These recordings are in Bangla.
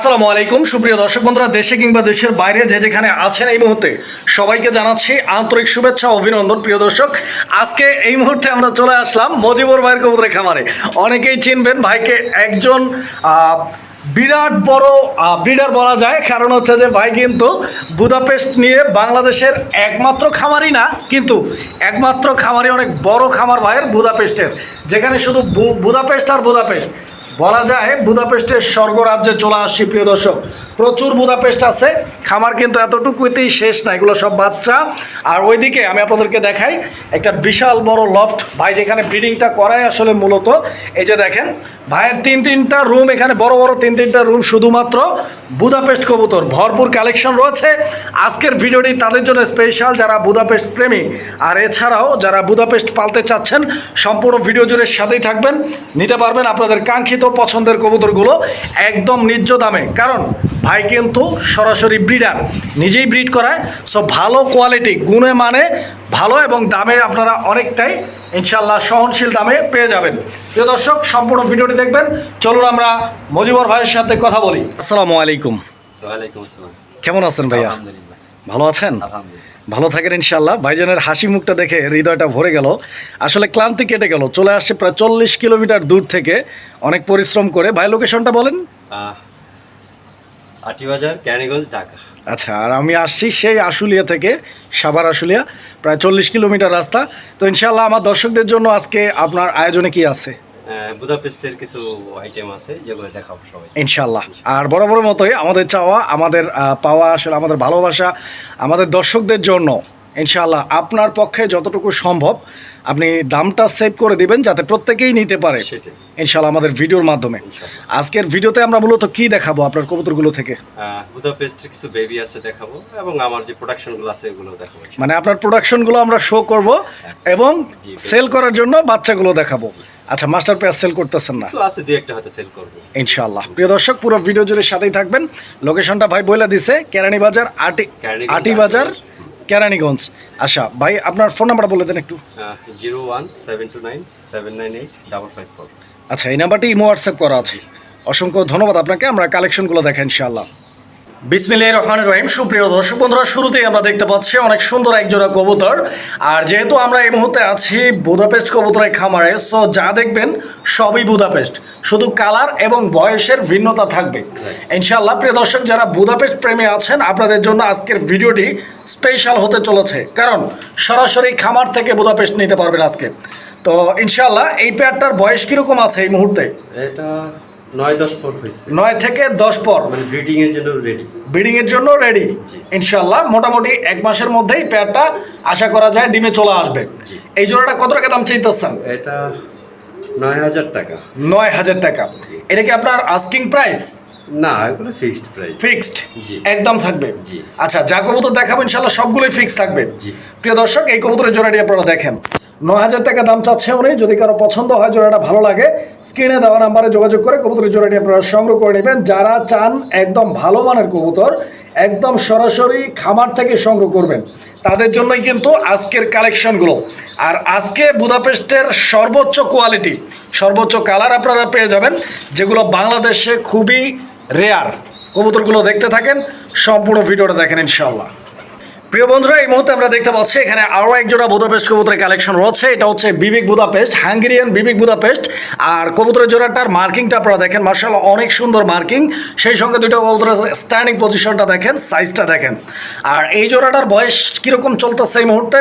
আসসালামু আলাইকুম। সুপ্রিয় দর্শক বন্ধুরা, দেশে কিংবা দেশের বাইরে যে যেখানে আছেন এই মুহূর্তে সবাইকে জানাচ্ছি আন্তরিক শুভেচ্ছা অভিনন্দন, প্রিয় দর্শক। আজকে এই মুহূর্তে আমরা চলে আসলাম মজিবর ভাইয়ের কবুতরের খামারে। অনেকেই চিনবেন ভাইকে একজন বিরাট বড় ব্রিডার বলা যায়। কারণ হচ্ছে যে ভাই কিন্তু বুদাপেস্ট নিয়ে বাংলাদেশের একমাত্র খামারই না, কিন্তু একমাত্র খামারি অনেক বড় খামার ভাইয়ের বুদাপেস্টের। যেখানে শুধু বুদাপেস্ট আর বুদাপেস্ট। বলা যায় বুদাপেস্টের স্বর্গরাজ্যে চলে আসছি, প্রিয় দর্শক। প্রচুর বুদাপেস্ট আছে, খামার কিন্তু এতটুকুতেই শেষ না, এগুলো সব বাচ্চা। আর ওইদিকে আমি আপনাদেরকে দেখাই একটা বিশাল বড় লফট ভাই, যেখানে ব্রিডিংটা করায় আসলে মূলত। এই যে দেখেন ভাইয়ের তিন তিনটা রুম, এখানে বড় বড় তিন তিনটা রুম শুধুমাত্র বুদাপেস্ট কবুতর। ভরপুর কালেকশন রয়েছে। আজকের ভিডিওটি তাদের জন্য স্পেশাল যারা বুদাপেস্ট প্রেমী। আর এছাড়াও যারা বুদাপেস্ট পালতে চাচ্ছেন, সম্পূর্ণ ভিডিও জুড়ে সাথেই থাকবেন। নিতে পারবেন আপনাদের কাঙ্ক্ষিত পছন্দের কবুতরগুলো একদম ন্যায্য দামে। কারণ ভাই কিন্তু সরাসরি ব্রিডার, নিজেই ব্রিড করায়। সো ভালো কোয়ালিটি গুণে মানে ভালো এবং দামে আপনারা অনেকটাই ইনশাল্লাহ সহনশীল দামে পেয়ে যাবেন। প্রিয় দর্শক সম্পূর্ণ ভিডিওটি দেখবেন। চলুন আমরা মজিবর ভাইয়ের সাথে কথা বলি। আসসালামু আলাইকুম। কেমন আছেন ভাইয়া? ভালো আছেন? ভালো থাকেন ইনশাল্লাহ ভাইজানের হাসি মুখটা দেখে হৃদয়টা ভরে গেল। আসলে ক্লান্তি কেটে গেল। চলে আসছে প্রায় চল্লিশ কিলোমিটার দূর থেকে অনেক পরিশ্রম করে। ভাই লোকেশনটা বলেন। আটিবাজার ক্যানিগঞ্জ ঢাকা। আচ্ছা আর আমি আসছি সেই আশুলিয়া থেকে সাভার আশুলিয়া প্রায় চল্লিশ কিলোমিটার রাস্তা। তো ইনশাল্লাহ আমার দর্শকদের জন্য আজকে আপনার আয়োজনে কি আছে? বুদাপেস্টের কিছু আইটেম আছে যেগুলো দেখাবো সবাই ইনশাল্লাহ আর বড় বড় মতোই আমাদের চাওয়া আমাদের পাওয়া আসলে আমাদের ভালোবাসা আমাদের দর্শকদের জন্য ইনশাল্লাহ আপনার পক্ষে যতটুকু সম্ভব আপনি দামটা সেভ করে দিবেন যাতে প্রত্যেকেই নিতে পারে। ইনশাল্লাহ আমাদের ভিডিওর মাধ্যমে। আজকের ভিডিওতে আমরা মূলত কি দেখাবো আপনার কবুতরগুলো থেকে? বুদাপেস্টের কিছু বেবি আছে দেখাবো এবং আমার যে প্রোডাকশনগুলো আছে এগুলো দেখাবো মানে আপনার প্রোডাকশনগুলো আমরা শো করব এবং সেল করার জন্য বাচ্চাগুলো দেখাবো। আচ্ছা মাস্টার পেয়ার সেল করতেছেন না? আছে দুই একটা হয়তো সেল করব। ইনশাআল্লাহ। প্রিয় দর্শক পুরো ভিডিও জুড়ে সাথেই থাকবেন। লোকেশনটা ভাই বলে দিছে কেরানি বাজার আটি আটি বাজার কেরানীগঞ্জ। আচ্ছা ভাই আপনার ফোন নাম্বার বলে দেন একটু। Zero one seven two nine seven nine eight double five four. আচ্ছা এই নাম্বারটি ইমো হোয়াটসঅ্যাপ করা আছে। অসংখ্য ধন্যবাদ আপনাকে আমরা কালেকশনগুলো দেখেন ইনশাআল্লাহ। বিসমিল্লাহির রহমানির রহিম। সুপ্রিয় দর্শক বন্ধুরা শুরুতেই আমরা দেখতে পাচ্ছি অনেক সুন্দর একজোড়া কবুতর। আর যেহেতু আমরা এই মুহূর্তে আছি বুদাপেস্ট কবুতরের খামারে সো যা দেখবেন সবই বুদাপেস্ট। শুধু কালার এবং বয়সের ভিন্নতা থাকবে। ইনশাআল্লাহ প্রিয় দর্শক যারা বুদাপেস্ট প্রেমী আছেন আপনাদের জন্য আজকের ভিডিওটি স্পেশাল হতে চলেছে। কারণ সরাসরি খামার থেকে বুদাপেস্ট নিতে পারবেন আজকে। তো ইনশাআল্লাহ এই পেয়ারটার বয়স কীরকম আছে এই মুহূর্তে? এটা নয় দশ ফুট হয়েছে। নয় থেকে দশ পর। মানে ব্রিডিং এর জন্য রেডি ব্রিডিং এর জন্য রেডি ইনশাল্লাহ মোটামুটি এক মাসের মধ্যেই পেয়ারটা আশা করা যায় ডিমে চলে আসবে। এই জোড়াটা কত টাকা দাম চাইতেছেন? এটা নয় হাজার টাকা। নয় হাজার টাকা। এটা কি আপনার আস্কিং প্রাইস না এগুলো ফিক্সড প্রাইস ফিক্সড জি। একদম থাকবে। জি। আচ্ছা যা কবুতর দেখাবো ইনশাল্লাহ সবগুলোই ফিক্স থাকবে। জি। প্রিয় দর্শক এই কবুতরের জোড়াটি আপনারা দেখেন। নয় হাজার টাকা দাম চাচ্ছে উনি। যদি কারও পছন্দ হয়, জোড়াটা ভালো লাগে, স্ক্রিনে দেওয়া নাম্বারে যোগাযোগ করে কবুতরের জোড়াটি আপনারা সংগ্রহ করে নেবেন। যারা চান একদম ভালো মানের কবুতর, একদম সরাসরি খামার থেকে সংগ্রহ করবেন, তাদের জন্যই কিন্তু আজকের কালেকশনগুলো। আর আজকে বুদাপেস্টের সর্বোচ্চ কোয়ালিটি, সর্বোচ্চ কালার আপনারা পেয়ে যাবেন, যেগুলো বাংলাদেশে খুবই রেয়ার। কবুতরগুলো দেখতে থাকেন, সম্পূর্ণ ভিডিওটা দেখেন ইনশাল্লাহ প্রিয় বন্ধুরা, এই মুহূর্তে আমরা দেখতে পাচ্ছি এখানে আরও একজোড়া বুদাপেস্ট কবুতরের কালেকশন রয়েছে। এটা হচ্ছে Bibek Budapest, Hungarian Bibek Budapest. আর কবুতরের জোড়াটার মার্কিংটা আপনারা দেখেন মার্শাল অনেক সুন্দর মার্কিং। সেই সঙ্গে দুটো কবুতরের স্ট্যান্ডিং পজিশনটা দেখেন সাইজটা দেখেন। আর এই জোড়াটার বয়স কীরকম চলতেছে এই মুহূর্তে?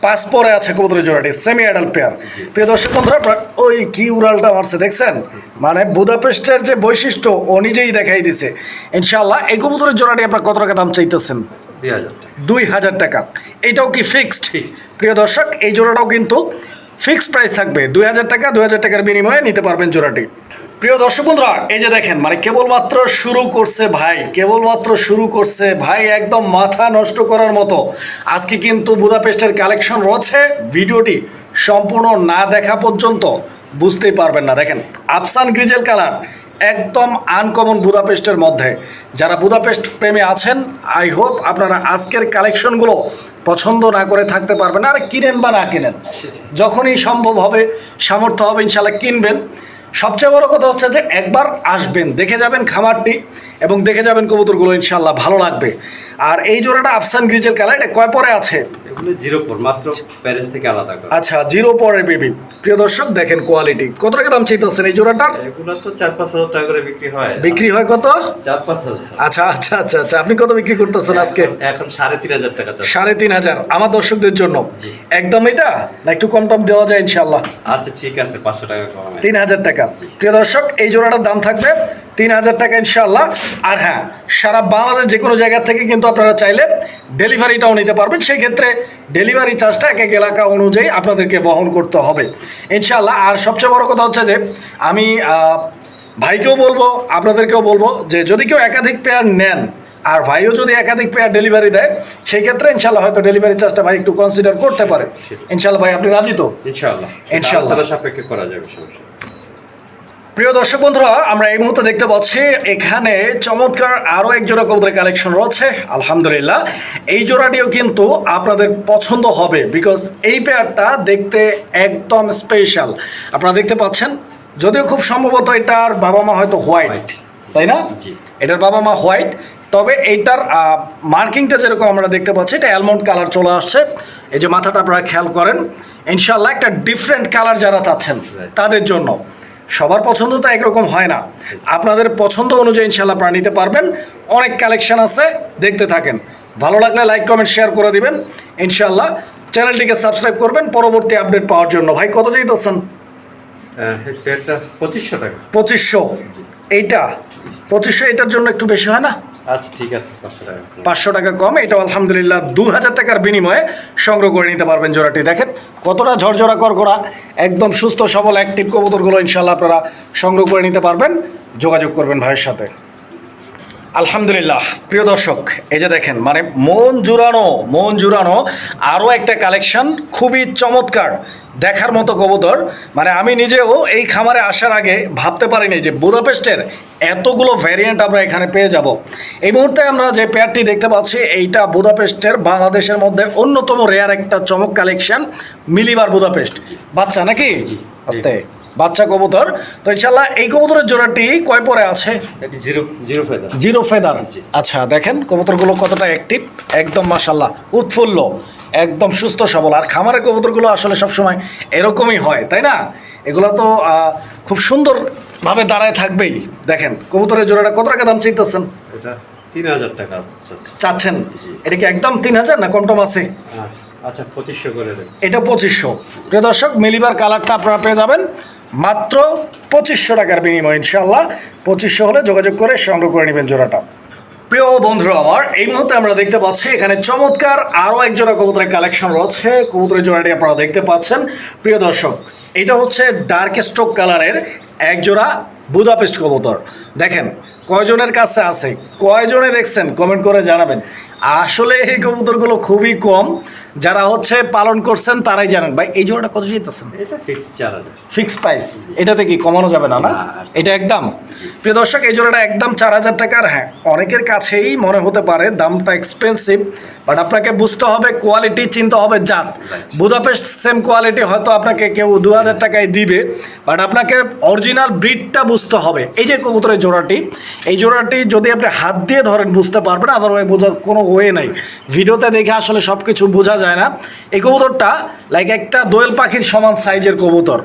পাঁচ আছে কবুতরের জোড়াটি সেমি অ্যাডাল্ট পেয়ার প্রিয় দর্শক বন্ধুরা আপনারা- ওই কি উড়ালটা মারছে দেখছেন? মানে বুদাপেস্টের যে বৈশিষ্ট্য ও নিজেই দেখাই দিছে। ইনশাল্লাহ এই কবুতরের জোড়াটি আপনার কত টাকা দাম চাইতেছেন? দুই হাজার। টাকা। এইটাও কি ফিক্সড. প্রিয় দর্শক এই জোড়াটাও কিন্তু ফিক্সড প্রাইস থাকবে। দুই হাজার টাকা দুই হাজার টাকার বিনিময়ে নিতে পারবেন জোড়াটি। প্রিয় দর্শক বন্ধুরা এই যে দেখেন মানে কেবলমাত্র শুরু করছে ভাই কেবলমাত্র শুরু করছে ভাই একদম মাথা নষ্ট করার মতো। আজকে কিন্তু বুদাপেস্টের কালেকশন রয়েছে ভিডিওটি সম্পূর্ণ না দেখা পর্যন্ত বুঝতেই পারবেন না। দেখেন আফসান গ্রিজেল কালার একদম আনকমন বুদাপেস্টের মধ্যে। যারা বুদাপেস্ট প্রেমে আছেন আই হোপ আপনারা আজকের কালেকশনগুলো পছন্দ না করে থাকতে পারবেন। আর কিনেন বা না কিনেন যখনই সম্ভব হবে সামর্থ্য হবে ইনশাল্লাহ কিনবেন। সবচেয়ে বড় কথা হচ্ছে যে একবার আসবেন, দেখে যাবেন খামারটি এবং দেখে যাবেন কবুতরগুলো ইনশাল্লাহ ভালো লাগবে। আর এই জোড়াটা আফসান গ্রিজের কালার, এটা কয় পরে আছে? এগুলো জিরো পর মাত্র প্যারেন্টস থেকে আলাদা করে। আচ্ছা জিরো পরে বেবি প্রিয় দর্শক দেখেন কোয়ালিটি কত টাকা দাম চাইতেছেন এই জোড়াটা? এগুলো তো চার পাঁচ হাজার টাকা করে বিক্রি হয়। বিক্রি হয় কত? চার পাঁচ হাজার। আচ্ছা আচ্ছা আচ্ছা আচ্ছা। আপনি কত বিক্রি করতেছেন আজকে? এখন- এখন সাড়ে তিন হাজার টাকা সাড়ে তিন হাজার। আমার দর্শকদের জন্য। একদম এটা? না একটু কম টম দেওয়া যায় ইনশাল্লাহ আচ্ছা ঠিক আছে পাঁচশো টাকা তিন হাজার টাকা। প্রিয় দর্শক এই জোড়াটার দাম থাকবে তিন হাজার টাকা ইনশাল্লাহ আর হ্যাঁ সারা বাংলাদেশ যে কোনো জায়গা থেকে কিন্তু আপনারা চাইলে ডেলিভারিটাও নিতে পারবেন। সেই ক্ষেত্রে ডেলিভারি চার্জটা এক এক এলাকা অনুযায়ী আপনাদেরকে বহন করতে হবে। ইনশাল্লাহ আর সবচেয়ে বড় কথা হচ্ছে যে আমি ভাইকেও বলব আপনাদেরকেও বলব যে যদি কেউ একাধিক পেয়ার নেন আর ভাইও যদি একাধিক পেয়ার ডেলিভারি দেয় সেই ক্ষেত্রে ইনশাল্লাহ হয়তো ডেলিভারি চার্জটা ভাই একটু কনসিডার করতে পারে। ইনশাল্লাহ ভাই আপনি রাজি তো? ইনশাল্লাহ ইনশাল্লাহ সাপেক্ষে করা যাবে সমস্যা। প্রিয় দর্শক বন্ধুরা আমরা এই মুহূর্তে দেখতে পাচ্ছি এখানে চমৎকার আরও এক জোড়া কবুতরের কালেকশন রয়েছে। আলহামদুলিল্লাহ এই জোড়াটিও কিন্তু আপনাদের পছন্দ হবে বিকজ এই পেয়ারটা দেখতে একদম স্পেশাল আপনারা দেখতে পাচ্ছেন যদিও খুব সম্ভবত এটার বাবা মা হয়তো হোয়াইট তাই না? এটার বাবা মা হোয়াইট তবে এইটার মার্কিংটা যেরকম আমরা দেখতে পাচ্ছি এটা অ্যালমন্ড কালার চলে আসছে। এই যে মাথাটা আপনারা খেয়াল করেন ইনশাল্লাহ একটা ডিফারেন্ট কালার যারা চাচ্ছেন তাদের জন্য। সবার পছন্দ তো একরকম হয় না। আপনাদের পছন্দ অনুযায়ী ইনশাল্লাহ আপনারা নিতে পারবেন। অনেক কালেকশান আছে দেখতে থাকেন। ভালো লাগলে লাইক কমেন্ট শেয়ার করে দিবেন। ইনশাল্লাহ চ্যানেলটিকে সাবস্ক্রাইব করবেন। পরবর্তী আপডেট পাওয়ার জন্য। ভাই কত চাইতেছেন? পঁচিশশো টাকা। পঁচিশশো। এইটা? পঁচিশশো এটার জন্য একটু বেশি হয় না? আচ্ছা ঠিক আছে, পাঁচশো টাকা কম এটা আলহামদুলিল্লাহ দু হাজার টাকার বিনিময়ে সংগ্রহ করে নিতে পারবেন জোড়াটি। দেখেন, কতটা ঝরঝরা করকরা, একদম সুস্থ, সবল অ্যাক্টিভ কবুতরগুলো ইনশাল্লাহ আপনারা সংগ্রহ করে নিতে পারবেন। যোগাযোগ করবেন ভাইয়ের সাথে। আলহামদুলিল্লাহ, প্রিয় দর্শক, এই যে দেখেন মানে মন জুড়ানো মন জুড়ানো আরও একটা কালেকশন, খুবই চমৎকার। দেখার মতো কবুতর। মানে আমি নিজেও এই খামারে আসার আগে ভাবতে পারিনি যে বুদাপেস্টের এতগুলো ভ্যারিয়েন্ট আমরা এখানে পেয়ে যাব। এই মুহূর্তে আমরা যে পেয়ারটি দেখতে পাচ্ছি এইটা বুদাপেস্টের বাংলাদেশের মধ্যে অন্যতম রেয়ার একটা চমক কালেকশন মিলিবার বুদাপেস্ট। বাচ্চা নাকি? আস্তে বাচ্চা কবুতর। তো ইনশাল্লাহ এই কবুতরের জোড়াটি কয় পরে আছে? Zero feather. আচ্ছা দেখেন কবুতরগুলো কতটা অ্যাক্টিভ একদম মাসাল্লাহ উৎফুল্ল। একদম সুস্থ সবল। আর খামারের কবুতরগুলো আসলে সবসময় এরকমই হয় তাই না? এগুলো তো খুব সুন্দরভাবে দাঁড়ায় থাকবেই। দেখেন কবুতরের জোড়াটা কত টাকা দাম চাইতেছেন? তিন হাজার টাকা চাচ্ছেন? এটা কি একদম তিন হাজার না কম টম আছে আচ্ছা পঁচিশশো করে দেন। এটা পঁচিশশো। প্রিয় দর্শক মিলিবার কালারটা আপনারা পেয়ে যাবেন। মাত্র পঁচিশশো টাকার বিনিময় ইনশাল্লাহ পঁচিশশো হলে যোগাযোগ করে সংগ্রহ করে নেবেন জোড়াটা। প্রিয় বন্ধুরা আমার, এই মুহূর্তে আমরা দেখতে পাচ্ছি, এখানে চমৎকার আরও একজোড়া কবুতরের কালেকশন রয়েছে। কবুতরের জোড়াটি আপনারা দেখতে পাচ্ছেন। প্রিয় দর্শক, এটা হচ্ছে ডার্ক স্ট্রোক কালারের একজোড়া বুদাপেস্ট কবুতর। দেখেন, কয়জনের কাছে আছে? কয়জনে দেখছেন? কমেন্ট করে জানাবেন। আসলে এই কবুতরগুলো খুবই কম। যারা হচ্ছে পালন করছেন তারাই জানেন। ভাই এই জোড়াটা কত এটা ফিক্স প্রাইস এটাতে কি কমানো যাবে না না? না। এটা একদম। প্রিয় দর্শক এই জোড়াটা একদম চার হাজার টাকার। হ্যাঁ অনেকের কাছেই মনে হতে পারে দামটা এক্সপেন্সিভ বাট আপনাকে বুঝতে হবে কোয়ালিটি চিনতে হবে জাত। বুদাপেস্ট সেম কোয়ালিটি হয়তো আপনাকে কেউ দু হাজার টাকায় দিবে বাট আপনাকে অরিজিনাল ব্রিডটা বুঝতে হবে। এই যে কবুতরের জোড়াটি এই জোড়াটি যদি আপনি হাত দিয়ে ধরেন বুঝতে পারবেন। আদারওয়াইজ বোঝার কোনো ওয়ে নাই। ভিডিওতে দেখে আসলে সব কিছু বোঝা যায় না। এই কবুতরটা লাইক একটা দোয়েল পাখির সমান সাইজের কবুতর।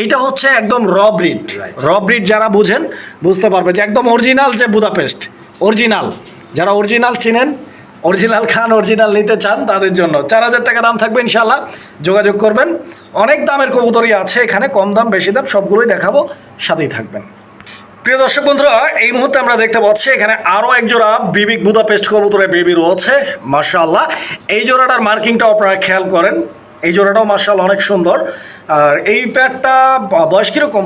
এইটা হচ্ছে একদম র ব্রিড। র ব্রিড যারা বুঝেন বুঝতে পারবে যে একদম অরিজিনাল যে বুদাপেস্ট। অরিজিনাল যারা অরিজিনাল চিনেন অরিজিনাল খান অরিজিনাল নিতে চান তাদের জন্য। চার হাজার টাকা দাম থাকবে ইনশাল্লাহ যোগাযোগ করবেন। অনেক দামের কবুতরই আছে এখানে কম দাম বেশি দাম সবগুলোই দেখাবো। সাথেই থাকবেন। প্রিয় দর্শক বন্ধুরা, এই মুহূর্তে আমরা দেখতে পাচ্ছি এখানে আরও এক জোড়া বিবিক বুদাপেস্ট কবুতরের বেবি রয়েছে মার্শাল্লাহ এই জোড়াটার মার্কিংটাও আপনারা খেয়াল করেন। এই জোড়াটাও মার্শাল অনেক সুন্দর। আর এই প্যাডটা বয়স কীরকম?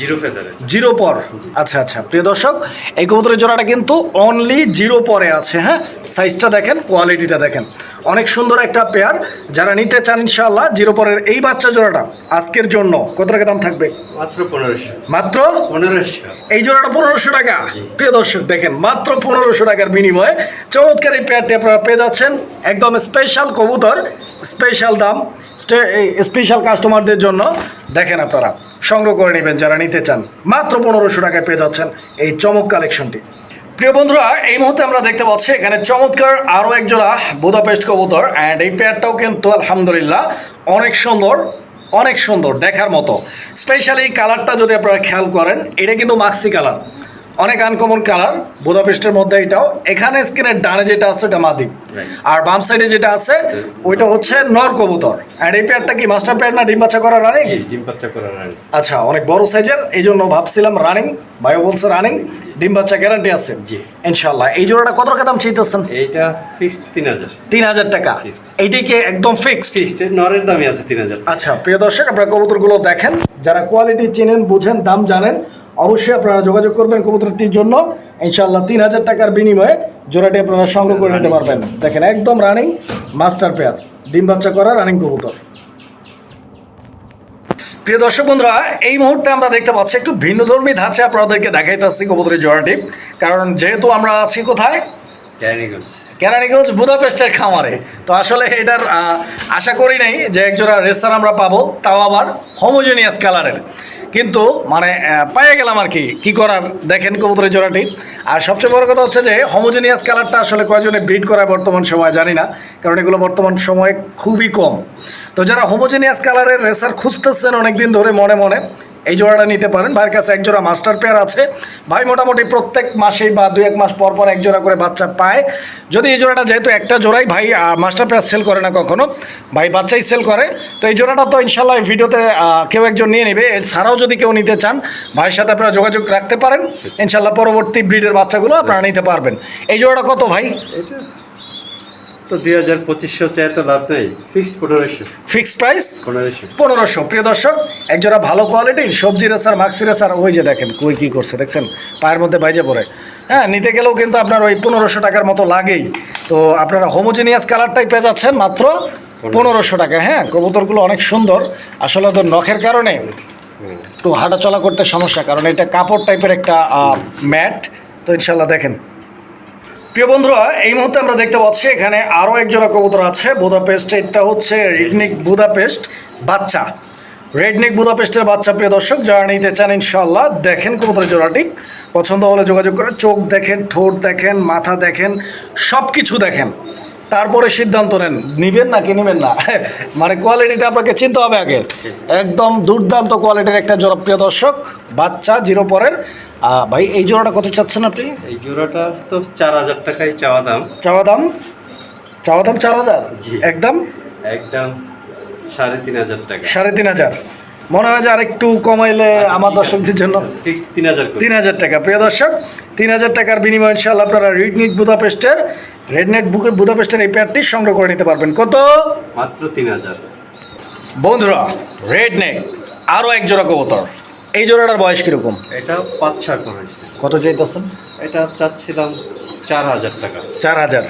জিরো ফেদারে। জিরো পর। আচ্ছা আচ্ছা প্রিয় দর্শক এই কবুতরের জোড়াটা কিন্তু অনলি জিরো পরে আছে হ্যাঁ? সাইজটা দেখেন কোয়ালিটিটা দেখেন। অনেক সুন্দর একটা পেয়ার যারা নিতে চান ইনশাআল্লাহ জিরো পরের এই বাচ্চা জোড়াটা আজকের জন্য কত টাকা দাম থাকবে? মাত্র পনেরোশো। মাত্র? পনেরোশো। এই জোড়াটা পনেরোশো টাকা। প্রিয় দর্শক দেখেন মাত্র পনেরোশো টাকার বিনিময়ে চমৎকার এই পেয়ারটি আপনারা পেয়ে যাচ্ছেন। একদম স্পেশাল কবুতর স্পেশাল দাম। স্পেশাল কাস্টমারদের জন্য দেখেন আপনারা, সংগ্রহ করে নেবেন যারা নিতে চান। মাত্র পনেরোশো টাকায় পেয়ে যাচ্ছেন এই চমক কালেকশনটি প্রিয় বন্ধুরা, এই মুহূর্তে আমরা দেখতে পাচ্ছি এখানে চমৎকার আরও এক জোড়া বুদাপেস্ট কবুতর অ্যান্ড এই পেয়ারটাও কিন্তু আলহামদুলিল্লাহ অনেক সুন্দর অনেক সুন্দর দেখার মতো। স্পেশালি কালারটা যদি আপনারা খেয়াল করেন, এটা কিন্তু মাক্সি কালার অনেক আনকমন কালার বুদাপেস্টের মধ্যে এটাও। এখানে স্ক্রিনের ডানে যেটা আছে ওটা মাদি। আর বাম সাইডে যেটা আছে ওইটা হচ্ছে নর কবুতর। অ্যান্ড এই পেয়ারটা কি মাস্টার পেয়ার না ডিম বাচ্চা করা রানিং ডিম বাচ্চা করার রানী আচ্ছা অনেক বড় সাইজের এই জন্য ভাবছিলাম রানিং ভাইও বলছে রানিং ডিম বাচ্চা গ্যারান্টি আছে। জি। ইনশাল্লাহ এই জোড়াটা কত টাকা দাম চাইতেছেন? এইটা ফিক্সড তিন হাজার। তিন হাজার টাকা। Fixed. এইটাকে একদম ফিক্সড ফিক্সড নরের দামই আছে তিন হাজার। আচ্ছা প্রিয় দর্শক আপনারা কবুতরগুলো দেখেন। যারা কোয়ালিটি চেনেন বুঝেন দাম জানেন অবশ্যই আপনারা যোগাযোগ করবেন কবুতরটির জন্য। ইনশাল্লাহ তিন হাজার টাকার বিনিময়ে জোড়াটি আপনারা সংগ্রহ করে নিতে পারবেন। দেখেন একদম রানিং মাস্টার পেয়ার ডিম বাচ্চা করা রানিং কবুতর। প্রিয় দর্শক বন্ধুরা এই মুহূর্তে আমরা দেখতে পাচ্ছি একটু ভিন্নধর্মী ধাঁচে আপনাদেরকে দেখাইতেছি কবুতরের জোড়াটি। কারণ যেহেতু আমরা আছি কোথায়? কেরানীগঞ্জ। বুদাপেস্টের খামারে। তো আসলে এটার আশা করি নাই যে একজোড়া রেসার আমরা পাবো তাও আবার হোমোজেনিয়াস কালারের কিন্তু মানে পায়ে গেলাম আর কি। কী করার? দেখেন কবুতরের জোড়াটি। আর সবচেয়ে বড় কথা হচ্ছে যে হোমোজেনিয়াস কালারটা আসলে কয়জনে ব্রিড করায় বর্তমান সময় জানি না, কারণ এগুলো বর্তমান সময়ে খুবই কম। তো যারা হোমোজেনিয়াস কালারের রেসার খুঁজতেছেন অনেকদিন ধরে মনে মনে এই জোড়াটা নিতে পারেন। ভাইয়ের কাছে এক জোড়া মাস্টার পেয়ার আছে। ভাই মোটামুটি প্রত্যেক মাসেই বা দু এক মাস পর পর এক জোড়া করে বাচ্চা পায়। যদি এই জোড়াটা যেহেতু একটা জোড়াই ভাই মাস্টার পেয়ার সেল করে না কখনো, ভাই বাচ্চাই সেল করে। তো এই জোড়াটা তো ইনশাল্লাহ ভিডিওতে কেউ একজন নিয়ে নেবে। এছাড়াও যদি কেউ নিতে চান, ভাইয়ের সাথে আপনারা যোগাযোগ রাখতে পারেন। ইনশাল্লাহ পরবর্তী ব্রিডের বাচ্চাগুলো আপনারা নিতে পারবেন। এই জোড়াটা কত ভাই? তো দুই হাজার পঁচিশশো চাই তো লাভ নেই। ফিক্সড পনেরোশো। ফিক্সড প্রাইস পনেরোশো। পনেরোশো। প্রিয় দর্শক একজোড়া ভালো কোয়ালিটির সবজি রেসার মাক্সি রেসার ওই যে দেখেন কই কী করছে দেখছেন? পায়ের মধ্যে বাইজে পড়ে। হ্যাঁ নিতে গেলেও কিন্তু আপনার ওই পনেরোশো টাকার মতো লাগেই। তো আপনারা হোমোজেনিয়াস কালারটাই পেয়ে যাচ্ছেন মাত্র পনেরোশো। টাকা হ্যাঁ কবুতরগুলো অনেক সুন্দর। আসলে ওদের নখের কারণে একটু হাঁটা চলা করতে সমস্যা কারণ এটা কাপড় টাইপের একটা ম্যাট তো ইনশাল্লাহ দেখেন প্রিয় বন্ধুরা, এই মুহূর্তে আমরা দেখতে পাচ্ছি এখানে আরও এক জোড়া কবুতর আছে। বুদাপেস্ট এটা হচ্ছে রেডনিক বুদাপেস্ট বাচ্চা। রেডনিক বুদাপেস্টের বাচ্চা, প্রিয় দর্শক, যারা নিতে চান ইনশাল্লাহ দেখেন কবুতরের জোড়াটি। পছন্দ হলে যোগাযোগ করে, চোখ দেখেন, ঠোঁট দেখেন, মাথা দেখেন সব কিছু দেখেন। তারপরে সিদ্ধান্ত নেন, নিবেন নাকি নেবেন না? মানে কোয়ালিটিটা আপনাকে চিনতে হবে আগে। একদম দুর্দান্ত কোয়ালিটির একটা জোড়া, প্রিয় দর্শক, বাচ্চা জিরো পরের ভাই এই জোড়াটা কত চাচ্ছেন আপনি? এই জোড়াটা তো চার হাজার টাকাই চাওয়া দাম। চাওয়া দাম? চাওয়া দাম চার হাজার? জি। একদম? একদম সাড়ে তিন হাজার টাকা। সাড়ে তিন হাজার। মনে হয় যে আরেকটু কমাইলে আমার দর্শকদের জন্য তিন হাজার তিন হাজার টাকা। প্রিয় দর্শক তিন হাজার টাকার বিনিময়ে ইনশাল্লাহ আপনারা রেডনেট বুদাপেস্টের রেডনেট বুকের বুদাপেস্টের এই পেয়ারটি সংগ্রহ করে নিতে পারবেন। কত? মাত্র তিন হাজার। বন্ধুরা রেডনেক আরও এক জোড়া কবুতর। এই জোড়াটার বয়স কীরকম? এটা পাঁচ ছয় করেছে কত চাইতেছেন? এটা চাচ্ছিলাম চার হাজার টাকা। চার হাজার।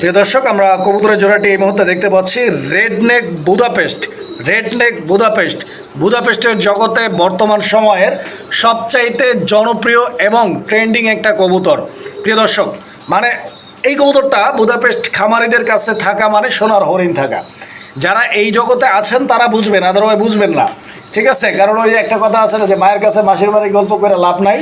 প্রিয় দর্শক আমরা কবুতরের জোড়াটি এই মুহূর্তে দেখতে পাচ্ছি red redneck Budapest redneck Budapest বুদাপেস্টের জগতে বর্তমান সময়ের সবচাইতে জনপ্রিয় এবং ট্রেন্ডিং একটা কবুতর। প্রিয় দর্শক মানে এই কবুতরটা বুদাপেস্ট খামারিদের কাছে থাকা মানে সোনার হরিণ থাকা। যারা এই জগতে আছেন তারা বুঝবেন আদারওয়াইজ বুঝবেন না। ঠিক আছে? কারণ ওই একটা কথা আছে না যে মায়ের কাছে মাসির বাড়ি গল্প করে লাভ নাই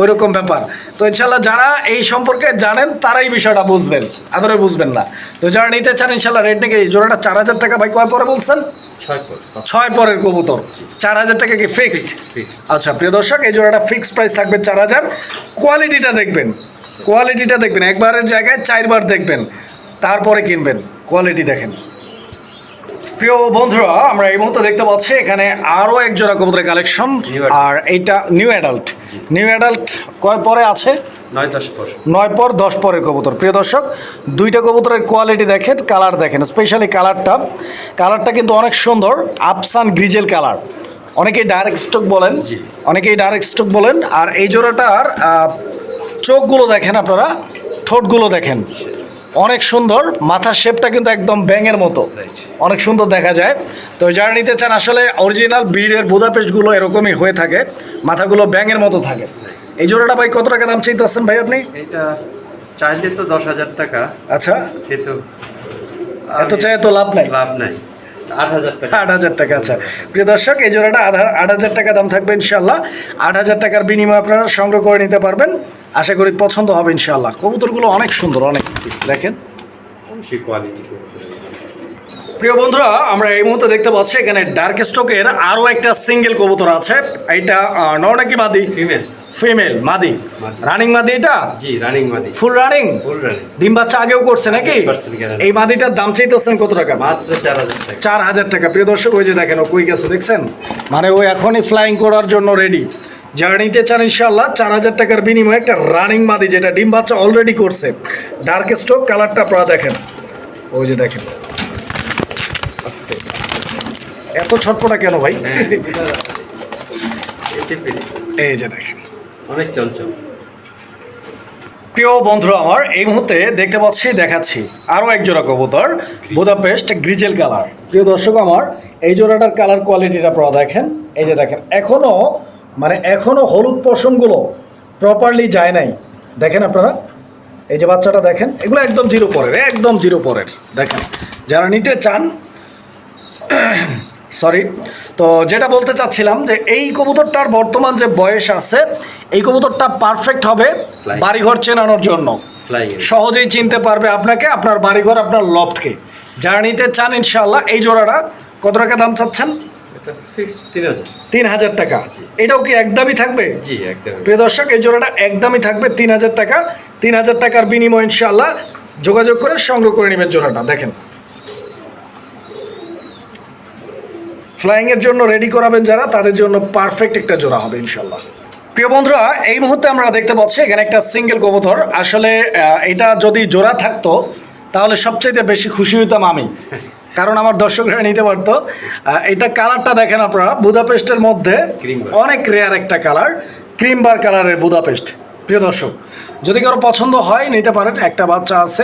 ওই রকম ব্যাপার। তো ইনশাল্লাহ যারা এই সম্পর্কে জানেন তারাই বিষয়টা বুঝবেন আদরে বুঝবেন না। তো যারা নিতে চান ইনশাল্লাহ রেট নাকি এই জোড়াটা চার হাজার টাকা ভাই কয় পরে বলছেন? ছয় পরের কবুতর। চার হাজার টাকা কি ফিক্সড ফিক্সড আচ্ছা প্রিয় দর্শক এই জোড়াটা ফিক্সড প্রাইস থাকবে চার হাজার। কোয়ালিটিটা দেখবেন কোয়ালিটিটা দেখবেন। একবারের জায়গায় চারবার দেখবেন তারপরে কিনবেন। কোয়ালিটি দেখেন। প্রিয় বন্ধুরা আমরা এই মুহূর্তে দেখতে পাচ্ছি এখানে আরও এক জোড়া কবুতরের কালেকশন। আর এইটা নিউ অ্যাডাল্ট নিউ অ্যাডাল্ট কয় পরে আছে? নয় দশ পর। নয় পর দশ পরের কবুতর। প্রিয় দর্শক দুইটা কবুতরের কোয়ালিটি দেখেন কালার দেখেন স্পেশালি কালারটা কালারটা কিন্তু অনেক সুন্দর আফসান গ্রিজেল কালার অনেকেই ডাইরেক্ট স্টক বলেন অনেকেই ডাইরেক্ট স্টক বলেন। আর এই জোড়াটার চোখগুলো দেখেন আপনারা ঠোঁটগুলো দেখেন। অনেক সুন্দর মাথার শেপটা কিন্তু একদম ব্যাঙের মতো। অনেক সুন্দর দেখা যায়। তো যারা নিতে চান আসলে অরিজিনাল ব্রিডের বুদাপেস্টগুলো এরকমই হয়ে থাকে মাথাগুলো ব্যাঙের মতো থাকে। এই জোড়াটা ভাই কত টাকা দাম চাইতেছেন ভাই আপনি? এটা চাইলে তো দশ হাজার টাকা। আচ্ছা। কিন্তু এত চাই তো লাভ নাই। লাভ নাই। আট হাজার টাকা। আচ্ছা। প্রিয় দর্শক এই জোড়াটা আট হাজার টাকা দাম থাকবে ইনশাল্লাহ আট হাজার টাকার বিনিময়ে আপনারা সংগ্রহ করে নিতে পারবেন। আশা করি পছন্দ হবে ইনশাল্লাহ কবুতরগুলো অনেক সুন্দর অনেক দেখেন। প্রিয় বন্ধুরা আমরা এই মুহূর্তে দেখতে পাচ্ছি এখানে ডার্ক স্টকের আরও একটা সিঙ্গেল কবুতর আছে। এইটা আহ, নর নাকি বাদি ফিমেল ফিমেল মাদি। রানিং মাদি এটা? জি রানিং মাদি। ফুল রানিং ফুল রানিং ডিম বাচ্চা আগেও করছে নাকি? এই মাদিটার দাম চাইতেছেন কত টাকা? মাত্র চার হাজার টাকা। চার হাজার টাকা। প্রিয় দর্শক ওই যে দেখেন ও কই গেছে দেখছেন? মানে ও এখনই ফ্লাইং করার জন্য রেডি যারা নিতে চান ইনশাল্লাহ চার হাজার টাকার বিনিময়ে একটা রানিং মাদি যেটা ডিম বাচ্চা অলরেডি করছে। ডার্ক স্টক কালারটা আপনারা দেখেন। ওই যে দেখেন। আস্তে। আস্তে। এত ছটপটা কেন ভাই? এই যে দেখেন। অনেক চঞ্চল। প্রিয় বন্ধুরা আমার, এই মুহূর্তে দেখতে পাচ্ছি, দেখাচ্ছি আরও এক জোড়া কবুতর, বুদাপেস্ট গ্রিজেল কালার। প্রিয় দর্শক আমার, এই জোড়াটার কালার কোয়ালিটিটা আপনারা দেখেন। এই যে দেখেন এখনও মানে এখনও হলুদ পশমগুলো প্রপারলি যায় নাই। দেখেন আপনারা? এই যে বাচ্চাটা দেখেন, এগুলো একদম জিরো পরের, একদম জিরো পরের। দেখেন, যারা নিতে চান সরি তো যেটা বলতে চাচ্ছিলাম যে এই কবুতরটার বর্তমান যে বয়স আছে এই কবুতরটা পারফেক্ট হবে বাড়িঘর চেনানোর জন্য। সহজেই চিনতে পারবে আপনাকে আপনার বাড়িঘর আপনার লফটকে যারা নিতে চান ইনশাল্লাহ এই জোড়াটা কত টাকা দাম চাচ্ছেন? তিন হাজার। টাকা। এটাও কি একদমই থাকবে? প্রিয় দর্শক এই জোড়াটা একদমই থাকবে তিন হাজার টাকা। তিন হাজার টাকার বিনিময় ইনশাল্লাহ যোগাযোগ করে সংগ্রহ করে নেবেন জোড়াটা। দেখেন। ফ্লাইংয়ের জন্য রেডি করাবেন যারা তাদের জন্য পারফেক্ট একটা জোড়া হবে ইনশাল্লাহ প্রিয় বন্ধুরা এই মুহূর্তে আমরা দেখতে পাচ্ছি এখানে একটা সিঙ্গেল কবুতর আসলে এটা যদি জোড়া থাকতো তাহলে সবচেয়ে বেশি খুশি হইতাম আমি। কারণ আমার দর্শকরা নিতে পারতো। এটা কালারটা দেখেন আপনারা বুদাপেস্টের মধ্যে অনেক রেয়ার একটা কালার ক্রিম বার কালারের বুদাপেস্ট। প্রিয় দর্শক যদি কারও পছন্দ হয় নিতে পারেন। একটা বাচ্চা আছে।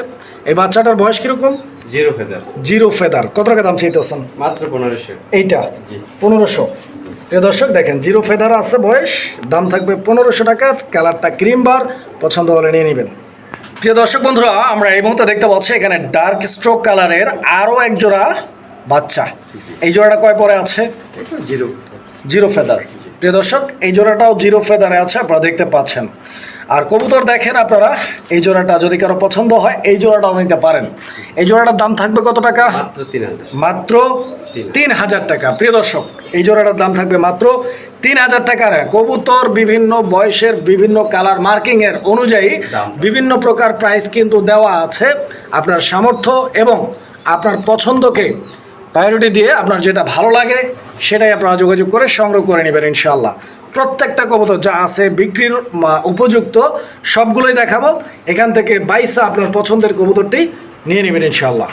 এই বাচ্চাটার বয়স কীরকম? Zero feather. Zero feather. কত টাকা দাম চাইতেছেন? মাত্র পনেরোশো। এইটা? পনেরোশো। প্রিয় দর্শক দেখেন জিরো ফেদার আছে বয়স দাম থাকবে পনেরোশো টাকা কালারটা ক্রিম বার পছন্দ হলে নিয়ে নেবেন। প্রিয় দর্শক বন্ধুরা আমরা এই মুহূর্তে দেখতে পাচ্ছি এখানে ডার্ক স্ট্রোক কালারের আরও এক জোড়া বাচ্চা। এই জোড়াটা কয় পরে আছে? জিরো। Zero feather. প্রিয় দর্শক এই জোড়াটাও জিরো ফেদারে আছে আপনারা দেখতে পাচ্ছেন। আর কবুতর দেখেন আপনারা এই জোড়াটা যদি কারও পছন্দ হয় এই জোড়াটাও নিতে পারেন। এই জোড়াটার দাম থাকবে কত টাকা? মাত্র তিন হাজার। টাকা। প্রিয় দর্শক এই জোড়াটার দাম থাকবে মাত্র তিন হাজার টাকার কবুতর বিভিন্ন বয়সের বিভিন্ন কালার মার্কিংয়ের অনুযায়ী বিভিন্ন প্রকার প্রাইস কিন্তু দেওয়া আছে। আপনার সামর্থ্য এবং আপনার পছন্দকে প্রায়োরিটি দিয়ে আপনার যেটা ভালো লাগে সেটাই আপনারা যোগাযোগ করে সংগ্রহ করে নেবেন ইনশাল্লাহ প্রত্যেকটা কবুতর যা আছে বিক্রির উপযুক্ত সবগুলোই দেখাবো। এখান থেকে বাইসা আপনার পছন্দের কবুতরটি নিয়ে নেবেন ইনশাল্লাহ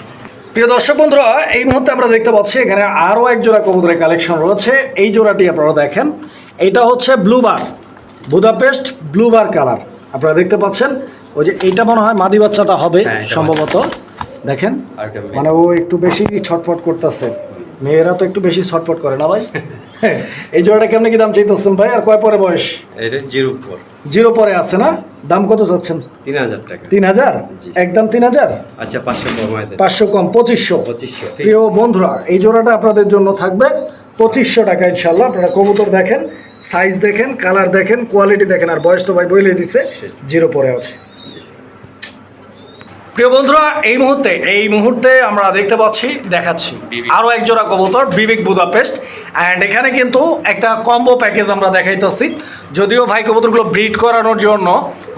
প্রিয় দর্শক বন্ধুরা এই মুহূর্তে আমরা দেখতে পাচ্ছি এখানে আরও এক জোড়া কবুতরের কালেকশন রয়েছে। এই জোড়াটি আপনারা দেখেন। এটা হচ্ছে ব্লুবার বুদাপেস্ট ব্লুবার কালার। আপনারা দেখতে পাচ্ছেন ওই যে এইটা মনে হয় মাদি বাচ্চাটা হবে হ্যাঁ, সম্ভবত। দেখেন। মানে ও একটু বেশি ছটফট করতেছে। মেয়েরা তো একটু বেশি ছটফট করে না ভাই? এই জোড়াটা কেমন কি দাম চাইতেছেন ভাই? আর কয় পরে বয়স? এটা জিরো ফোর জিরো পরে আছে না? দাম কত চাচ্ছেন তিন হাজার টাকা। তিন হাজার? একদম তিন হাজার? আচ্ছা পাঁচশো দেন পাঁচশো কম পঁচিশশো। পঁচিশশো প্রিয় বন্ধুরা এই জোড়াটা আপনাদের জন্য থাকবে। পঁচিশশো টাকা ইনশাল্লাহ আপনারা কবুতর দেখেন সাইজ দেখেন কালার দেখেন কোয়ালিটি দেখেন। আর বয়স তো ভাই বইলে দিছে জিরো পরে আছে। প্রিয় বন্ধুরা এই মুহূর্তে এই মুহূর্তে আমরা দেখতে পাচ্ছি দেখাচ্ছি আরও এক জোড়া কবুতর বিবেক বুদাপেস্ট। অ্যান্ড এখানে কিন্তু একটা কম্বো প্যাকেজ আমরা দেখাইতেছি। যদিও ভাই কবুতরগুলো ব্রিড করানোর জন্য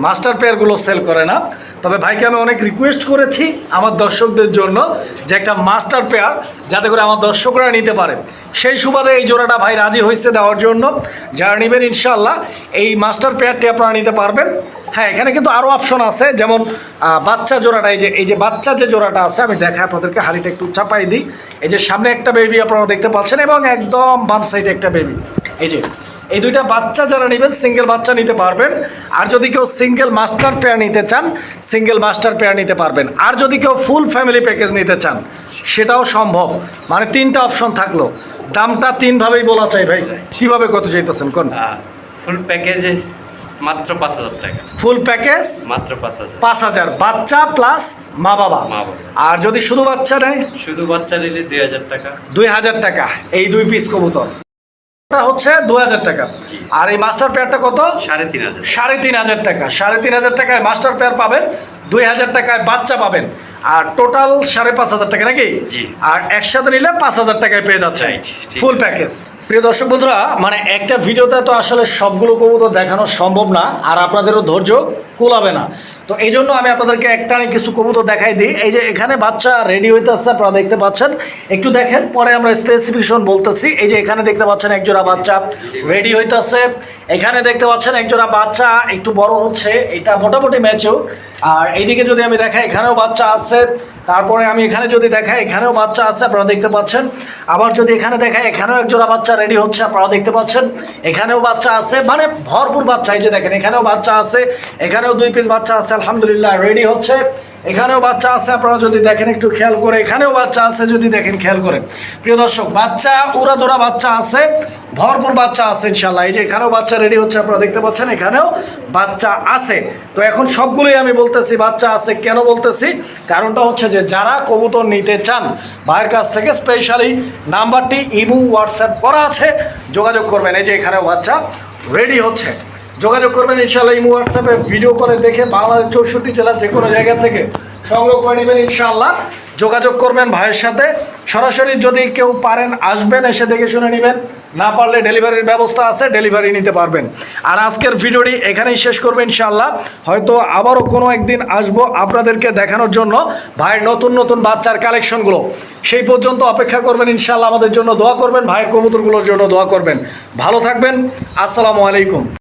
মাস্টার পেয়ারগুলো সেল করে না। তবে ভাইকে আমি অনেক রিকোয়েস্ট করেছি আমার দর্শকদের জন্য যে একটা মাস্টার পেয়ার যাতে করে আমার দর্শকরা নিতে পারেন। সেই সুবাদে এই জোড়াটা ভাই রাজি হয়েছে দেওয়ার জন্য। যারা নেবেন ইনশাল্লাহ এই মাস্টার পেয়ারটি আপনারা নিতে পারবেন। হ্যাঁ এখানে কিন্তু আরও অপশন আছে, যেমন বাচ্চা জোড়াটা, এই যে এই যে বাচ্চা যে জোড়াটা আছে, আমি দেখাই আপনাদেরকে, হাড়িটা একটু চাপাই দিই। এই যে সামনে একটা বেবি আপনারা দেখতে পাচ্ছেন এবং একদম বাম সাইডে একটা বেবি এই যে এই দুইটা বাচ্চা যারা নেবেন সিঙ্গেল বাচ্চা নিতে পারবেন। আর যদি কেউ সিঙ্গেল মাস্টার পেয়ার নিতে চান সিঙ্গেল মাস্টার পেয়ার নিতে পারবেন। আর যদি কেউ ফুল ফ্যামিলি প্যাকেজ নিতে চান সেটাও সম্ভব। মানে তিনটা অপশন থাকল। দামটা তিনভাবেই বলা চাই ভাই। কীভাবে কত চাইতেছেন কোন? ফুল প্যাকেজে মাত্র পাঁচ হাজার টাকা। ফুল প্যাকেজ মাত্র পাঁচ হাজার। পাঁচ হাজার। বাচ্চা প্লাস মা বাবা। আর যদি শুধু বাচ্চা নেয়? শুধু বাচ্চা নিলে দুই হাজার টাকা। দুই হাজার টাকা। এই দুই পিস কবুতর। এটা হচ্ছে দু হাজার টাকা আর এই মাস্টার পেয়ারটা কত? সাড়ে তিন হাজার। সাড়ে তিন হাজার টাকা। সাড়ে তিন হাজার টাকায় মাস্টার পেয়ার পাবেন দুই হাজার টাকায় বাচ্চা পাবেন। আর টোটাল সাড়ে পাঁচ হাজার টাকা নাকি? আর একসাথে নিলে পাঁচ হাজার টাকায় পেয়ে যাচ্ছে ফুল প্যাকেজ। প্রিয় দর্শক বন্ধুরা মানে একটা ভিডিওতে তো আসলে সবগুলো কবুতর দেখানো সম্ভব না, আর আপনাদেরও ধৈর্য কোলাবে না। তো এই জন্য আমি আপনাদেরকে একটানে কিছু কবুতর দেখাই দিই। এই যে এখানে বাচ্চা রেডি হইতে আসছে আপনারা দেখতে পাচ্ছেন। একটু দেখেন, পরে আমরা স্পেসিফিকেশন বলতেছি। এই যে এখানে দেখতে পাচ্ছেন একজোড়া বাচ্চা রেডি হইতেছে। এখানে দেখতে পাচ্ছেন একজোড়া বাচ্চা, একটু বড় হচ্ছে। এটা মোটামুটি ম্যাচেও আর এইদিকে যদি আমি দেখাই, এখানেও বাচ্চা আছে। তারপরে আমি এখানে যদি দেখাই, এখানেও বাচ্চা আছে, আপনারা দেখতে পাচ্ছেন। আবার যদি এখানে দেখাই, এখানেও একজোড়া বাচ্চা রেডি হচ্ছে, আপনারা দেখতে পাচ্ছেন। এখানেও বাচ্চা আছে মানে ভরপুর বাচ্চা, এই যে দেখেন, এখানেও বাচ্চা আছে, এখানেও দুই পিস বাচ্চা আছে, আলহামদুলিল্লাহ রেডি হচ্ছে। এখানেও বাচ্চা আছে, আপনারা যদি দেখেন একটু খেয়াল করে, এখানেও বাচ্চা আছে, যদি দেখেন খেয়াল করে। প্রিয় দর্শক, বাচ্চা উড়া দোড়া বাচ্চা আছে, ভরপুর বাচ্চা আছে ইনশাল্লাহ এই যে এখানেও বাচ্চা রেডি হচ্ছে, আপনারা দেখতে পাচ্ছেন, এখানেও বাচ্চা আছে। তো এখন সবগুলোই আমি বলতেছি, বাচ্চা আছে কেন বলতেছি? কারণটা হচ্ছে যে, যারা কবুতর নিতে চান, ভাইয়ের কাছ থেকে স্পেশালি নাম্বারটি ইমু, হোয়াটসঅ্যাপ করা আছে, যোগাযোগ করবেন। এই যে এখানেও বাচ্চা রেডি হচ্ছে। যোগাযোগ করবেন ইনশাল্লাহ ইমু হোয়াটসঅ্যাপে, ভিডিও করে দেখে বাংলাদেশ চৌষট্টি জেলার যে কোনো জায়গা থেকে সংগ্রহ করে নেবেন ইনশাআল্লাহ। যোগাযোগ করবেন ভাইয়ের সাথে। সরাসরি যদি কেউ পারেন আসবেন, এসে দেখে শুনে নেবেন। না পারলে ডেলিভারির ব্যবস্থা আছে, ডেলিভারি নিতে পারবেন। আর আজকের ভিডিওটি এখানেই শেষ করবেন ইনশাআল্লাহ। হয়তো আবারও কোনো একদিন আসব আপনাদেরকে দেখানোর জন্য ভাইয়ের নতুন নতুন বাচ্চার কালেকশনগুলো। সেই পর্যন্ত অপেক্ষা করবেন ইনশাআল্লাহ আমাদের জন্য দোয়া করবেন, ভাইয়ের কবুতরগুলোর জন্য দোয়া করবেন। ভালো থাকবেন, আসসালামু আলাইকুম।